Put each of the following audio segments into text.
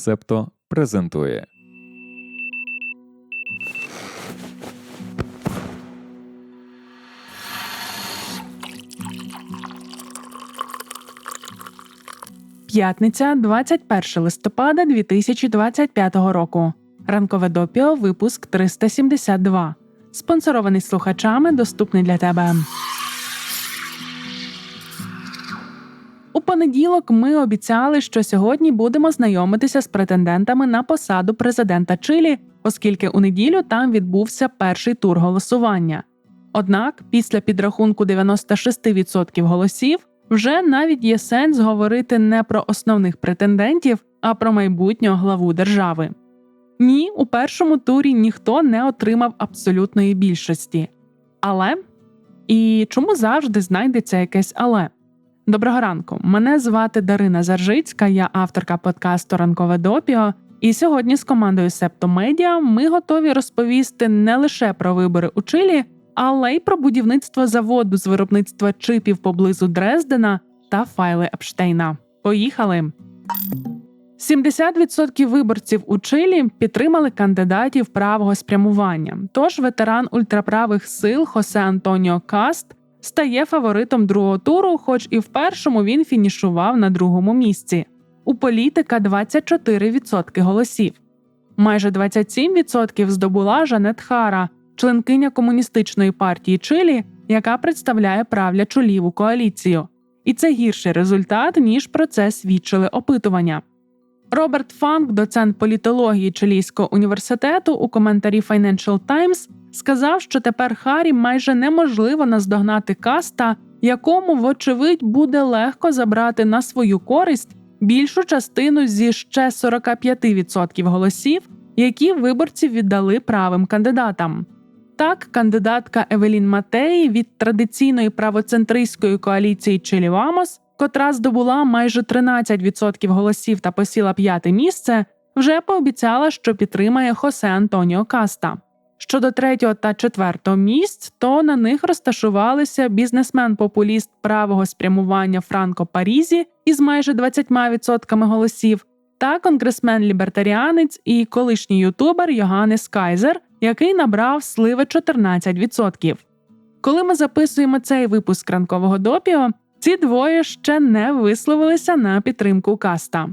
Септо презентує. П'ятниця, 21 листопада 2025 року. Ранкове допіо, випуск 372. Спонсорований слухачами, доступний для тебе. У понеділок ми обіцяли, що сьогодні будемо знайомитися з претендентами на посаду президента Чилі, оскільки у неділю там відбувся перший тур голосування. Однак, після підрахунку 96% голосів, вже навіть є сенс говорити не про основних претендентів, а про майбутнього главу держави. Ні, у першому турі ніхто не отримав абсолютної більшості. Але і чому завжди знайдеться якесь але? Доброго ранку. Мене звати Дарина Заржицька, я авторка подкасту Ранкове допіо. І сьогодні з командою Септомедіа ми готові розповісти не лише про вибори у Чилі, але й про будівництво заводу з виробництва чипів поблизу Дрездена та файли Епштейна. Поїхали! 70% виборців у Чилі підтримали кандидатів правого спрямування. Тож ветеран ультраправих сил Хосе Антоніо Каст стає фаворитом другого туру, хоч і в першому він фінішував на другому місці. У політика 24% голосів. Майже 27% здобула Жанет Хара, членкиня комуністичної партії Чилі, яка представляє правлячу ліву коаліцію. І це гірший результат, ніж про це свідчили опитування. Роберт Фанк, доцент політології Чилійського університету, у коментарі Financial Times сказав, що тепер Харі майже неможливо наздогнати каста, якому, вочевидь, буде легко забрати на свою користь більшу частину зі ще 45% голосів, які виборці віддали правим кандидатам. Так, кандидатка Евелін Матеї від традиційної правоцентристської коаліції Чилівамос, котра здобула майже 13% голосів та посіла п'яте місце, вже пообіцяла, що підтримає Хосе Антоніо Каста. Щодо третього та четвертого місць, то на них розташувалися бізнесмен-популіст правого спрямування Франко Парізі із майже 20% голосів, та конгресмен-лібертаріанець і колишній ютубер Йоганнес Кайзер, який набрав сливи 14%. Коли ми записуємо цей випуск ранкового допіо, ці двоє ще не висловилися на підтримку каста.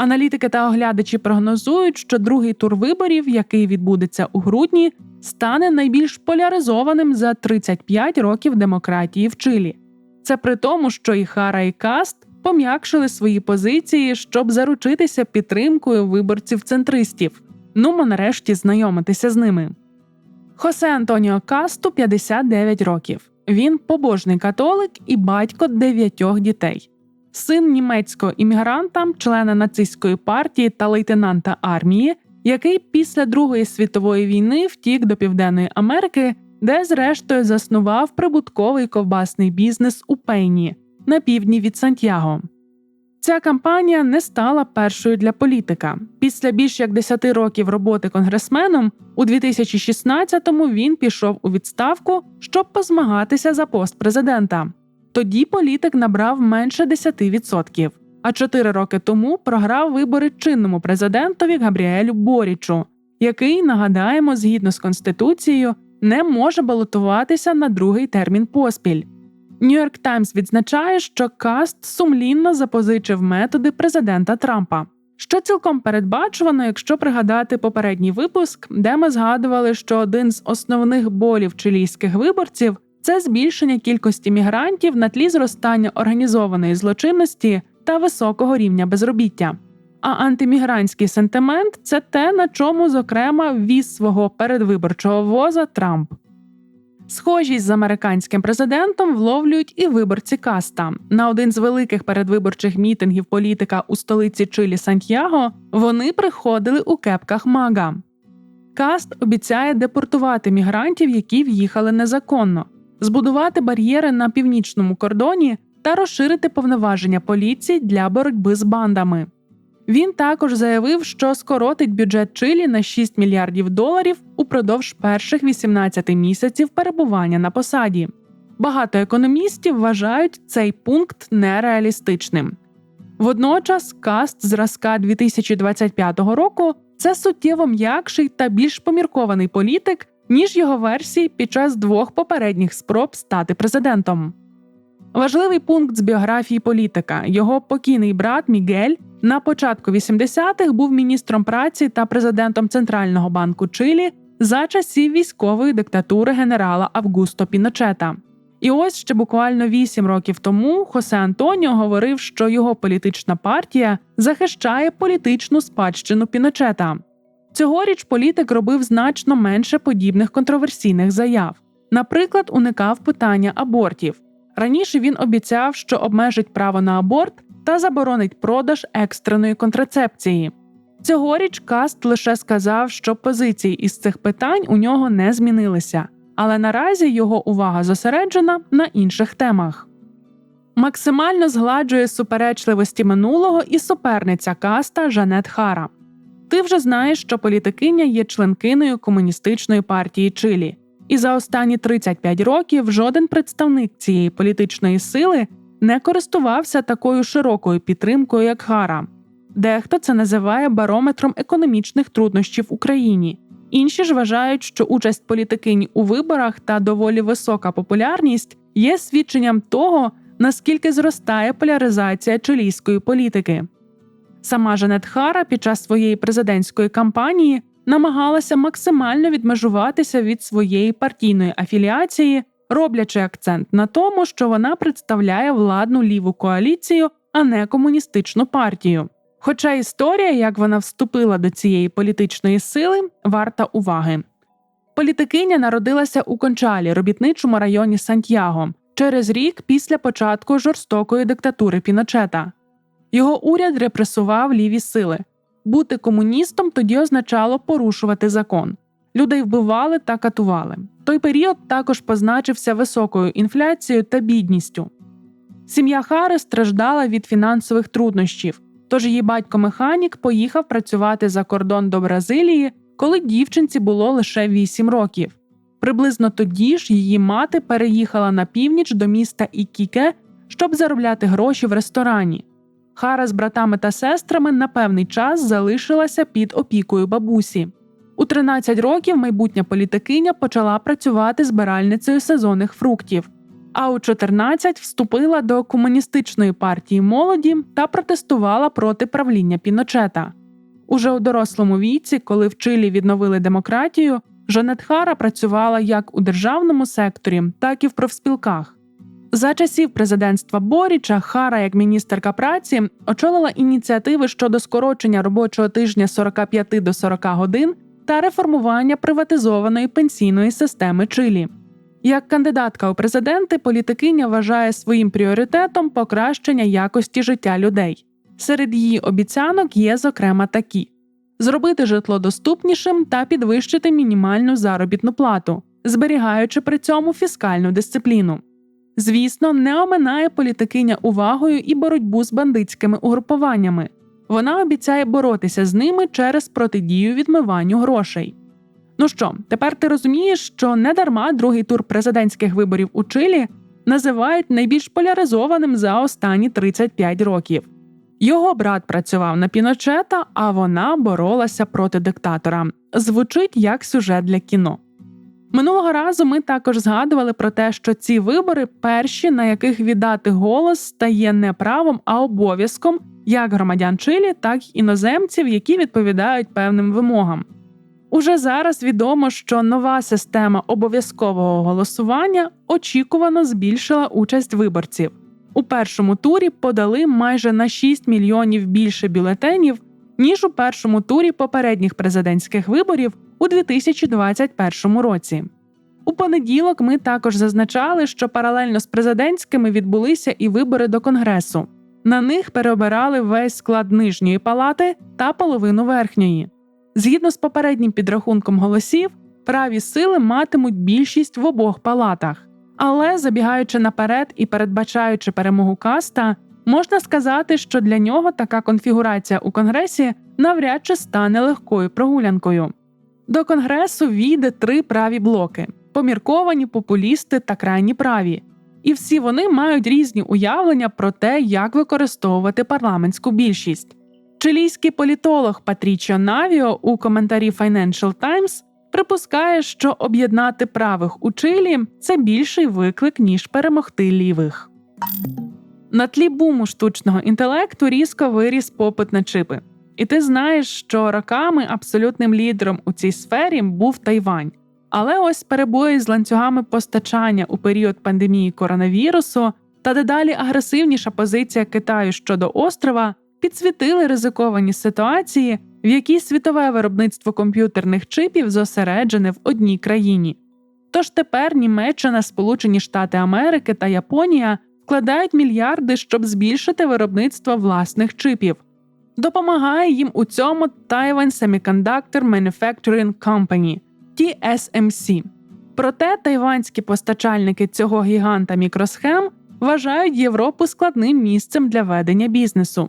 Аналітики та оглядачі прогнозують, що другий тур виборів, який відбудеться у грудні, стане найбільш поляризованим за 35 років демократії в Чилі. Це при тому, що і Хара і Каст пом'якшили свої позиції, щоб заручитися підтримкою виборців центристів. Нумо нарешті знайомитися з ними. Хосе Антоніо Касту 59 років. Він побожний католик і батько дев'ятьох дітей син німецького іммігранта, члена нацистської партії та лейтенанта армії, який після Другої світової війни втік до Південної Америки, де, зрештою, заснував прибутковий ковбасний бізнес у Пейні на півдні від Сантьяго. Ця кампанія не стала першою для політика. Після більш як 10 років роботи конгресменом у 2016-му він пішов у відставку, щоб позмагатися за пост президента. Тоді політик набрав менше 10%, а чотири роки тому програв вибори чинному президентові Габріелю Борічу, який, нагадаємо, згідно з конституцією, не може балотуватися на другий термін поспіль. Нью-Йорк Таймс відзначає, що Каст сумлінно запозичив методи президента Трампа, що цілком передбачувано, якщо пригадати попередній випуск, де ми згадували, що один з основних болів чилійських виборців це збільшення кількості мігрантів на тлі зростання організованої злочинності та високого рівня безробіття. А антимігрантський сентимент це те, на чому, зокрема, ввіз свого передвиборчого воза Трамп. Схожість з американським президентом вловлюють і виборці Каста. На один з великих передвиборчих мітингів політика у столиці Чилі Сантьяго вони приходили у кепках Мага. Каст обіцяє депортувати мігрантів, які в'їхали незаконно збудувати бар'єри на північному кордоні та розширити повноваження поліції для боротьби з бандами. Він також заявив, що скоротить бюджет Чилі на 6 мільярдів доларів упродовж перших 18 місяців перебування на посаді. Багато економістів вважають цей пункт нереалістичним. Водночас каст зразка 2025 року це суттєво м'якший та більш поміркований політик, ніж його версії під час двох попередніх спроб стати президентом. Важливий пункт з біографії політика. Його покійний брат Мігель на початку 80-х був міністром праці та президентом Центрального банку Чилі за часів військової диктатури генерала Августо Піночета. І ось ще буквально вісім років тому Хосе Антоніо говорив, що його політична партія захищає політичну спадщину Піночета. Цьогоріч політик робив значно менше подібних контроверсійних заяв. Наприклад, уникав питання абортів. Раніше він обіцяв, що обмежить право на аборт та заборонить продаж екстреної контрацепції. Цьогоріч Каст лише сказав, що позиції із цих питань у нього не змінилися, але наразі його увага зосереджена на інших темах. Максимально згладжує суперечливості минулого і суперниця каста Жанет Хара. Ти вже знаєш, що політикиня є членкиною комуністичної партії Чилі, і за останні 35 років жоден представник цієї політичної сили не користувався такою широкою підтримкою, як Хара. Дехто це називає барометром економічних труднощів в Україні. Інші ж вважають, що участь політикині у виборах та доволі висока популярність є свідченням того, наскільки зростає поляризація чилійської політики. Сама Жанет Хара під час своєї президентської кампанії намагалася максимально відмежуватися від своєї партійної афіліації, роблячи акцент на тому, що вона представляє владну ліву коаліцію, а не комуністичну партію. Хоча історія, як вона вступила до цієї політичної сили, варта уваги. Політикиня народилася у Кончалі, робітничому районі Сантьяго, через рік після початку жорстокої диктатури Піночета. Його уряд репресував ліві сили. Бути комуністом тоді означало порушувати закон. Людей вбивали та катували. Той період також позначився високою інфляцією та бідністю. Сім'я Хари страждала від фінансових труднощів, тож її батько механік поїхав працювати за кордон до Бразилії, коли дівчинці було лише 8 років. Приблизно тоді ж її мати переїхала на північ до міста Ікіке, щоб заробляти гроші в ресторані. Хара з братами та сестрами на певний час залишилася під опікою бабусі. У 13 років майбутня політикиня почала працювати збиральницею сезонних фруктів, а у 14 вступила до комуністичної партії молоді та протестувала проти правління Піночета. Уже у дорослому віці, коли в Чилі відновили демократію, Жанет Хара працювала як у державному секторі, так і в профспілках. За часів президентства Боріча Хара, як міністерка праці, очолила ініціативи щодо скорочення робочого тижня з 45 до 40 годин та реформування приватизованої пенсійної системи Чилі. Як кандидатка у президенти, політикиня вважає своїм пріоритетом покращення якості життя людей. Серед її обіцянок є, зокрема, такі: зробити житло доступнішим та підвищити мінімальну заробітну плату, зберігаючи при цьому фіскальну дисципліну. Звісно, не оминає політикиня увагою і боротьбу з бандитськими угрупуваннями. Вона обіцяє боротися з ними через протидію відмиванню грошей. Ну що, тепер ти розумієш, що недарма другий тур президентських виборів у Чилі називають найбільш поляризованим за останні 35 років. Його брат працював на Піночета, а вона боролася проти диктатора. Звучить як сюжет для кіно. Минулого разу ми також згадували про те, що ці вибори перші, на яких віддати голос стає не правом, а обов'язком як громадян Чилі, так і іноземців, які відповідають певним вимогам. Уже зараз відомо, що нова система обов'язкового голосування очікувано збільшила участь виборців. У першому турі подали майже на 6 мільйонів більше бюлетенів, ніж у першому турі попередніх президентських виборів у 2021 році. У понеділок ми також зазначали, що паралельно з президентськими відбулися і вибори до Конгресу. На них переобирали весь склад нижньої палати та половину верхньої. Згідно з попереднім підрахунком голосів, праві сили матимуть більшість в обох палатах. Але забігаючи наперед і передбачаючи перемогу каста, можна сказати, що для нього така конфігурація у конгресі навряд чи стане легкою прогулянкою. До конгресу війде три праві блоки: помірковані популісти та крайні праві. і всі вони мають різні уявлення про те, як використовувати парламентську більшість. Чилійський політолог Патрічо Навіо у коментарі Financial Times припускає, що об'єднати правих у Чилі це більший виклик, ніж перемогти лівих. На тлі буму штучного інтелекту різко виріс попит на чипи. І ти знаєш, що роками абсолютним лідером у цій сфері був Тайвань. Але ось перебої з ланцюгами постачання у період пандемії коронавірусу та дедалі агресивніша позиція Китаю щодо острова підсвітили ризиковані ситуації, в якій світове виробництво комп'ютерних чипів зосереджене в одній країні. Тож тепер Німеччина, Сполучені Штати Америки та Японія вкладають мільярди, щоб збільшити виробництво власних чипів. Допомагає їм у цьому Taiwan Semiconductor Manufacturing Company TSMC. Проте тайванські постачальники цього гіганта мікросхем вважають Європу складним місцем для ведення бізнесу.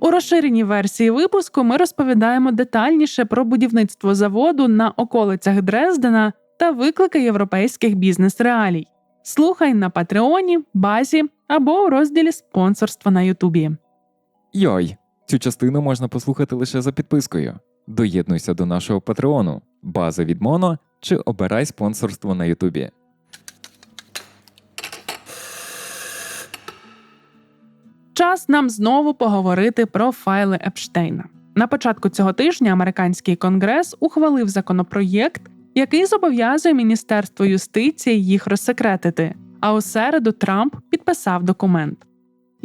У розширеній версії випуску ми розповідаємо детальніше про будівництво заводу на околицях Дрездена та виклики європейських бізнес-реалій. Слухай на Патреоні, базі або у розділі спонсорства на Ютубі. Йой, цю частину можна послухати лише за підпискою. Доєднуйся до нашого патреону, база від Моно чи обирай спонсорство на Ютубі. Час нам знову поговорити про файли Епштейна. На початку цього тижня американський конгрес ухвалив законопроєкт, який зобов'язує Міністерство юстиції їх розсекретити. А у середу Трамп підписав документ.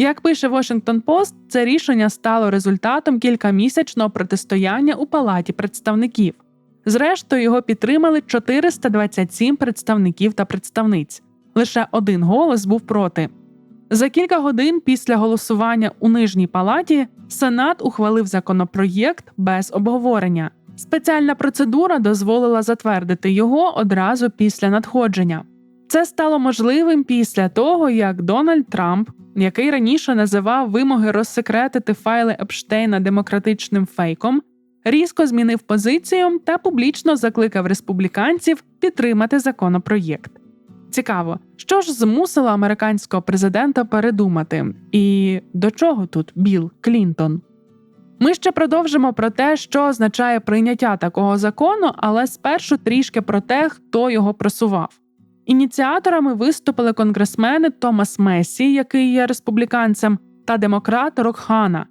Як пише Washington Post, це рішення стало результатом кількамісячного протистояння у Палаті представників. Зрештою, його підтримали 427 представників та представниць. Лише один голос був проти. За кілька годин після голосування у нижній палаті Сенат ухвалив законопроєкт без обговорення. Спеціальна процедура дозволила затвердити його одразу після надходження. Це стало можливим після того, як Дональд Трамп, який раніше називав вимоги розсекретити файли Епштейна демократичним фейком, різко змінив позицію та публічно закликав республіканців підтримати законопроєкт. Цікаво, що ж змусило американського президента передумати, і до чого тут Білл Клінтон? Ми ще продовжимо про те, що означає прийняття такого закону, але спершу трішки про те, хто його просував. Ініціаторами виступили конгресмени Томас Месі, який є республіканцем, та демократ Рокхана.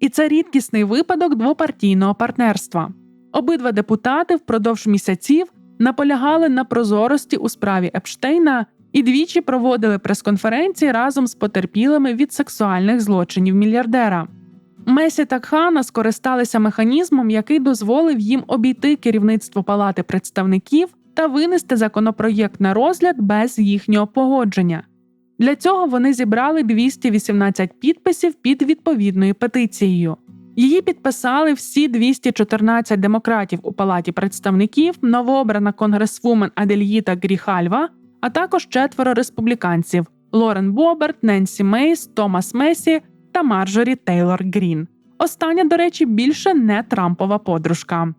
І це рідкісний випадок двопартійного партнерства. Обидва депутати впродовж місяців наполягали на прозорості у справі Епштейна і двічі проводили прес-конференції разом з потерпілими від сексуальних злочинів мільярдера. Месі та Кхана скористалися механізмом, який дозволив їм обійти керівництво Палати представників та винести законопроєкт на розгляд без їхнього погодження. Для цього вони зібрали 218 підписів під відповідною петицією. Її підписали всі 214 демократів у палаті представників, новообрана конгресвумен Адельїта Гріхальва, а також четверо республіканців Лорен Боберт, Ненсі Мейс, Томас Месі та Марджорі Тейлор Грін. Остання, до речі, більше не Трампова подружка.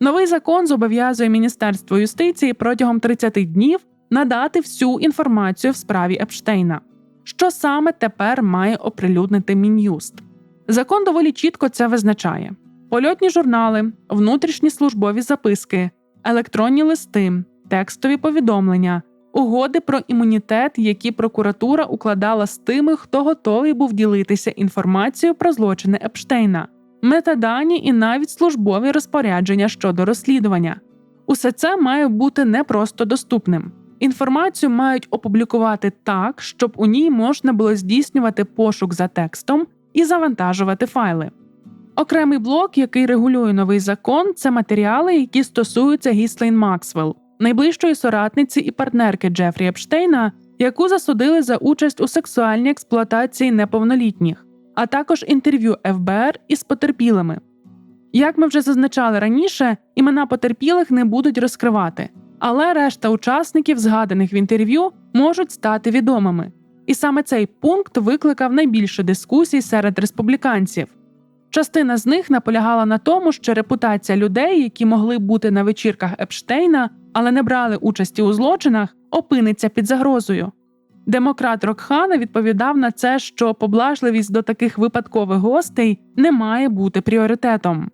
Новий закон зобов'язує Міністерство юстиції протягом 30 днів надати всю інформацію в справі Епштейна. Що саме тепер має оприлюднити Мін'юст? Закон доволі чітко це визначає: польотні журнали, внутрішні службові записки, електронні листи, текстові повідомлення, угоди про імунітет, які прокуратура укладала з тими, хто готовий був ділитися інформацією про злочини Епштейна, метадані і навіть службові розпорядження щодо розслідування. Усе це має бути не просто доступним. Інформацію мають опублікувати так, щоб у ній можна було здійснювати пошук за текстом і завантажувати файли. Окремий блок, який регулює новий закон, це матеріали, які стосуються Гіслейн Максвелл, найближчої соратниці і партнерки Джефрі Епштейна, яку засудили за участь у сексуальній експлуатації неповнолітніх, а також інтерв'ю ФБР із потерпілими. Як ми вже зазначали раніше, імена потерпілих не будуть розкривати, але решта учасників, згаданих в інтерв'ю, можуть стати відомими. І саме цей пункт викликав найбільше дискусій серед республіканців. Частина з них наполягала на тому, що репутація людей, які могли бути на вечірках Епштейна, але не брали участі у злочинах, опиниться під загрозою. Демократ Рокхана відповідав на це, що поблажливість до таких випадкових гостей не має бути пріоритетом.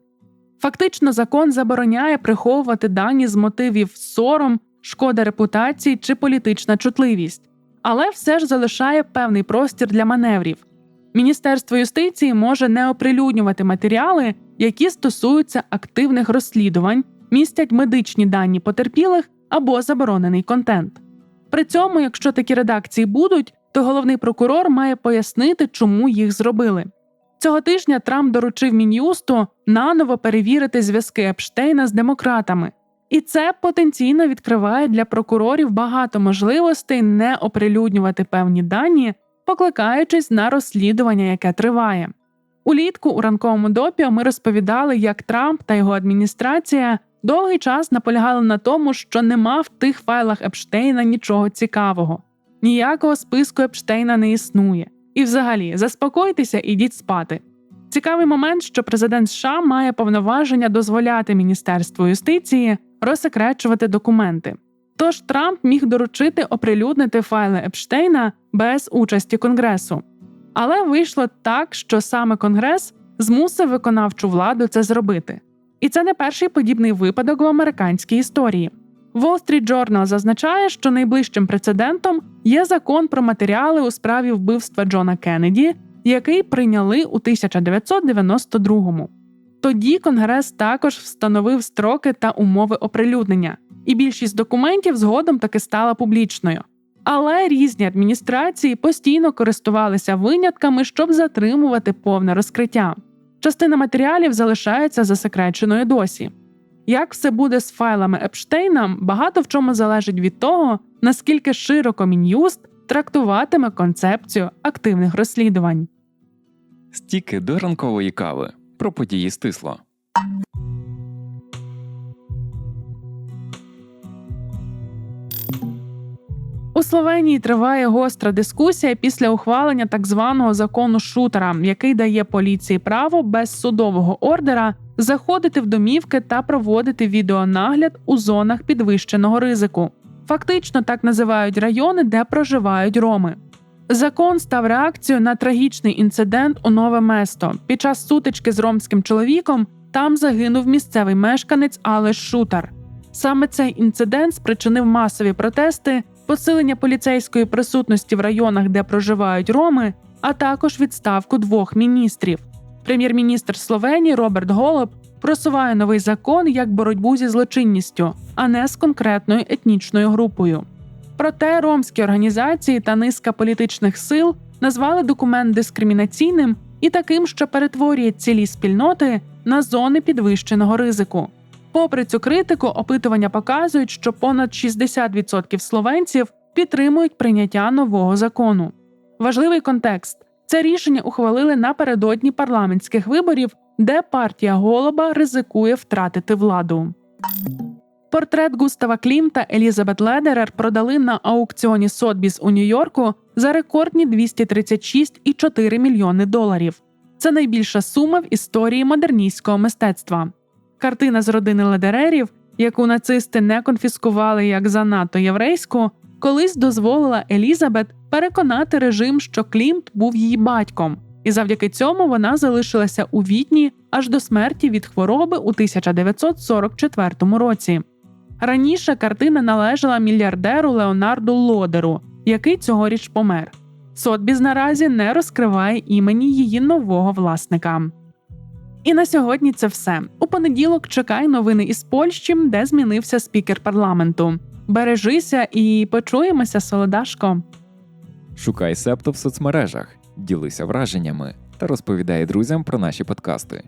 Фактично, закон забороняє приховувати дані з мотивів сором, шкода репутації чи політична чутливість, але все ж залишає певний простір для маневрів. Міністерство юстиції може не оприлюднювати матеріали, які стосуються активних розслідувань, містять медичні дані потерпілих або заборонений контент. При цьому, якщо такі редакції будуть, то головний прокурор має пояснити, чому їх зробили. Цього тижня Трамп доручив Мін'юсту наново перевірити зв'язки Епштейна з демократами, і це потенційно відкриває для прокурорів багато можливостей не оприлюднювати певні дані, покликаючись на розслідування, яке триває. Улітку у ранковому допіо ми розповідали, як Трамп та його адміністрація довгий час наполягали на тому, що нема в тих файлах Епштейна нічого цікавого, ніякого списку Епштейна не існує. І, взагалі, заспокойтеся і йдіть спати. Цікавий момент, що президент США має повноваження дозволяти Міністерству юстиції розсекречувати документи. Тож Трамп міг доручити оприлюднити файли Епштейна без участі Конгресу. Але вийшло так, що саме Конгрес змусив виконавчу владу це зробити. І це не перший подібний випадок в американській історії. Wall Street Journal зазначає, що найближчим прецедентом є закон про матеріали у справі вбивства Джона Кеннеді, який прийняли у 1992-му. Тоді Конгрес також встановив строки та умови оприлюднення, і більшість документів згодом таки стала публічною. Але різні адміністрації постійно користувалися винятками, щоб затримувати повне розкриття. Частина матеріалів залишається засекреченою досі. Як все буде з файлами Епштейна, багато в чому залежить від того, наскільки широко Мін'юст трактуватиме концепцію активних розслідувань. Стіки до ранкової кави про події стисло. Словенії триває гостра дискусія після ухвалення так званого закону шутера, який дає поліції право без судового ордера заходити в домівки та проводити відеонагляд у зонах підвищеного ризику. Фактично так називають райони, де проживають роми. Закон став реакцією на трагічний інцидент у Нове Место. Під час сутички з ромським чоловіком там загинув місцевий мешканець Алеш Шутар. Саме цей інцидент спричинив масові протести, посилення поліцейської присутності в районах, де проживають роми, а також відставку двох міністрів. Прем'єр-міністр Словенії Роберт Голуб просуває новий закон як боротьбу зі злочинністю, а не з конкретною етнічною групою. Проте ромські організації та низка політичних сил назвали документ дискримінаційним і таким, що перетворює цілі спільноти на зони підвищеного ризику. Попри цю критику, опитування показують, що понад 60% словенців підтримують прийняття нового закону. Важливий контекст це рішення ухвалили напередодні парламентських виборів, де партія Голоба ризикує втратити владу. Портрет Густава Клімта Елізабет Ледерер продали на аукціоні Сотбіс у Нью-Йорку за рекордні 236,4 мільйони доларів. Це найбільша сума в історії модерністського мистецтва. Картина з родини Ледерерів, яку нацисти не конфіскували як занадто єврейську, колись дозволила Елізабет переконати режим, що Клімт був її батьком, і завдяки цьому вона залишилася у Відні аж до смерті від хвороби у 1944 році. Раніше картина належала мільярдеру Леонарду Лодеру, який цьогоріч помер. Сотбіз наразі не розкриває імені її нового власника. І на сьогодні це все. У понеділок чекай новини із Польщі, де змінився спікер парламенту. Бережися і почуємося, солодашко. Шукай септо в соцмережах, ділися враженнями та розповідай друзям про наші подкасти.